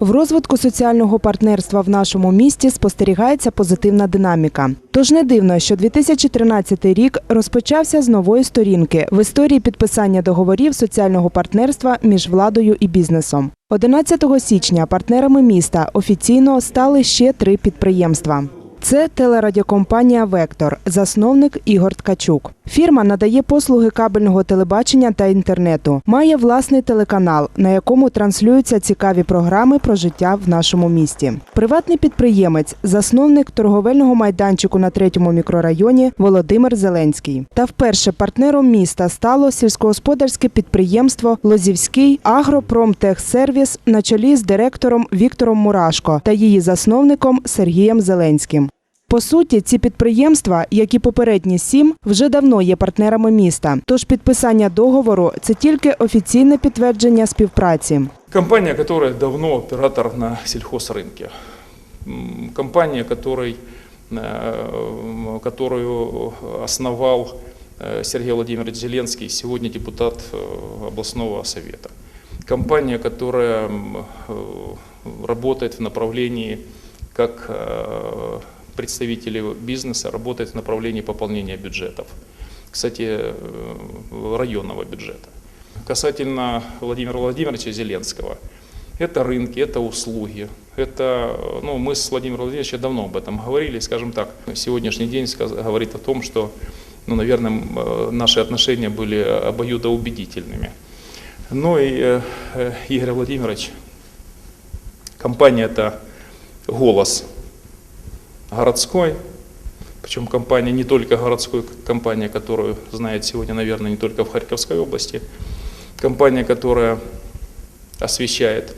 В розвитку соціального партнерства в нашому місті спостерігається позитивна динаміка. Тож не дивно, що 2013 рік розпочався з нової сторінки в історії підписання договорів соціального партнерства між владою і бізнесом. 11 січня партнерами міста офіційно стали ще три підприємства. Це телерадіокомпанія Вектор, засновник Ігор Ткачук. Фірма надає послуги кабельного телебачення та інтернету. Має власний телеканал, на якому транслюються цікаві програми про життя в нашому місті. Приватний підприємець, засновник торговельного майданчику на третьому мікрорайоні Володимир Зеленський. Та вперше партнером міста стало сільськогосподарське підприємство Лозівський Агропромтехсервіс на чолі з директором Віктором Мурашко та її засновником Сергієм Зеленським. По суті, ці підприємства, як і попередні сім, вже давно є партнерами міста. Тож підписання договору це тільки офіційне підтвердження співпраці. Компания, которая давно оператор на сельхозрынке. М, Компания, которой, э, которую основал э, Сергей Владимирович Зеленский, сегодня депутат э, областного совета. Компания, которая м, э, работает в направлении, как э, представители бизнеса, работает в направлении пополнения бюджетов. Кстати, э, районного бюджета. Касательно Владимира Владимировича Зеленского, это рынки, это услуги. Это, ну, мы с Владимиром Владимировичем давно об этом говорили, скажем так, сегодняшний день говорит о том, что, ну, наверное, э, наши отношения были обоюдоубедительными. Ну и э, э, Игорь Владимирович, компания это голос городской, причем компания не только городской, компания, которую знает сегодня, наверное, не только в Харьковской области, компания, которая освещает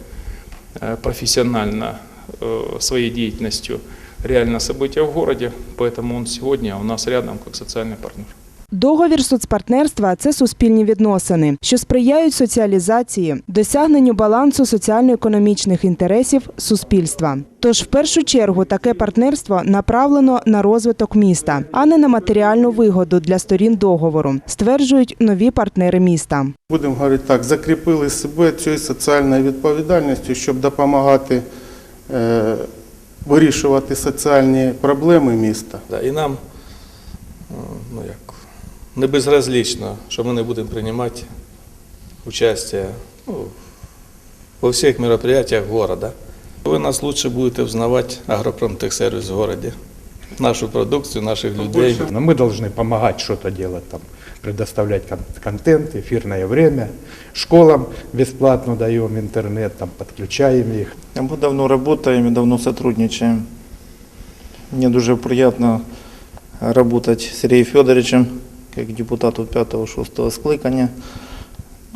э, профессионально э, своей деятельностью реально события в городе, поэтому он сегодня у нас рядом как социальный партнер. Договір соцпартнерства це суспільні відносини, що сприяють соціалізації, досягненню балансу соціально-економічних інтересів суспільства. Тож, в першу чергу, таке партнерство направлено на розвиток міста, а не на матеріальну вигоду для сторін договору, стверджують нові партнери міста. Будемо говорити так, закріпили себе цією соціальною відповідальністю, щоб допомагати е, вирішувати соціальні проблеми міста. І нам е, ну, як, не безразлично, що ми не будемо приймати участь ну, во всіх мероприятиях города. Ви нас лучше будете взнавати агропромтехсервіс в городі, нашу продукцію, наших людей. Но мы должны помогать что-то делать, там, предоставлять кон- контент, эфирное время. Школам бесплатно даем интернет, там, подключаем их. Мы давно работаем и давно сотрудничаем. Мне дуже приятно работать с Сергеем Федоровичем, как депутату 5-6 скликания.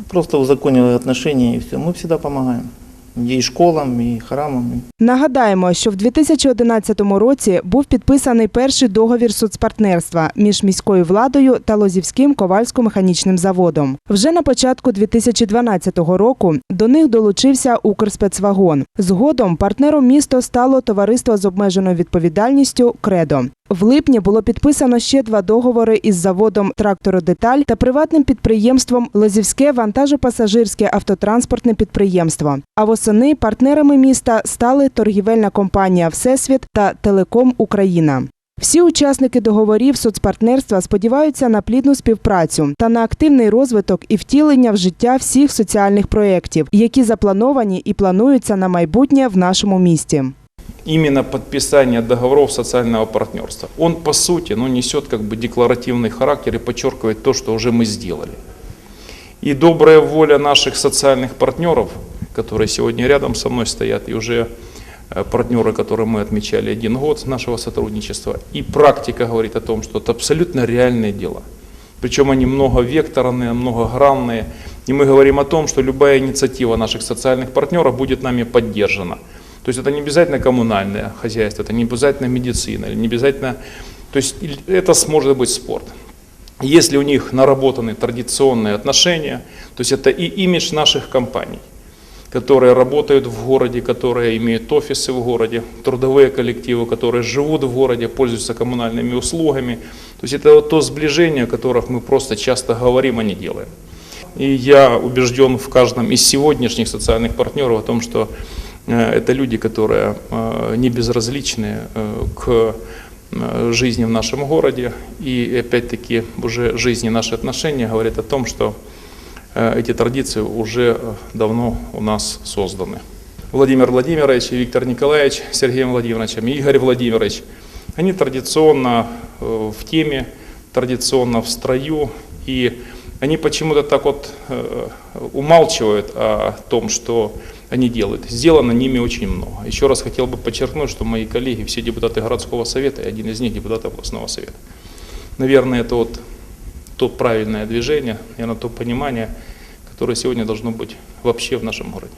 Просто узаконили отношения и все. Мы всегда помогаем. И школам, и храмам. Нагадаємо, що в 2011 році був підписаний перший договір соцпартнерства між міською владою та Лозівським ковальсько-механічним заводом. Вже на початку 2012 року до них долучився Укрспецвагон. Згодом партнером міста стало товариство з обмеженою відповідальністю Кредо. В липні було підписано ще два договори із заводом Трактородеталь та приватним підприємством Лозівське вантажопасажирське автотранспортне підприємство. А восени партнерами міста стали торгівельна компанія Всесвіт та Телеком Україна. Всі учасники договорів соцпартнерства сподіваються на плідну співпрацю та на активний розвиток і втілення в життя всіх соціальних проєктів, які заплановані і плануються на майбутнє в нашому місті. Именно подписание договоров социального партнерства. Он, по сути, ну, несет как бы декларативный характер и подчеркивает то, что уже мы сделали. И добрая воля наших социальных партнеров, которые сегодня рядом со мной стоят, и уже э, партнеры, которые мы отмечали один год нашего сотрудничества, и практика говорит о том, что это абсолютно реальные дела. Причем они многовекторные, многогранные. И мы говорим о том, что любая инициатива наших социальных партнеров будет нами поддержана. То есть это не обязательно коммунальное хозяйство, это не обязательно медицина, или не обязательно... То есть это сможет быть спорт. Если у них наработаны традиционные отношения, то есть это и имидж наших компаний, которые работают в городе, которые имеют офисы в городе, трудовые коллективы, которые живут в городе, пользуются коммунальными услугами. То есть это вот то сближение, о которых мы просто часто говорим, а не делаем. И я убежден в каждом из сегодняшних социальных партнеров о том, что Это люди, которые э, не безразличны э, к э, жизни в нашем городе. И опять-таки уже жизнь и наши отношения говорят о том, что э, эти традиции уже э, давно у нас созданы. Владимир Владимирович Виктор Николаевич с Сергеем Владимировичем, и Игорь Владимирович, они традиционно э, в теме, традиционно в строю, и они почему-то так вот э, умалчивают о том, что они делают. Сделано ними очень много. Еще раз хотел бы подчеркнуть, что мои коллеги, все депутаты городского совета, и один из них депутат областного совета. Наверное, это вот то правильное движение, наверное, то понимание, которое сегодня должно быть вообще в нашем городе.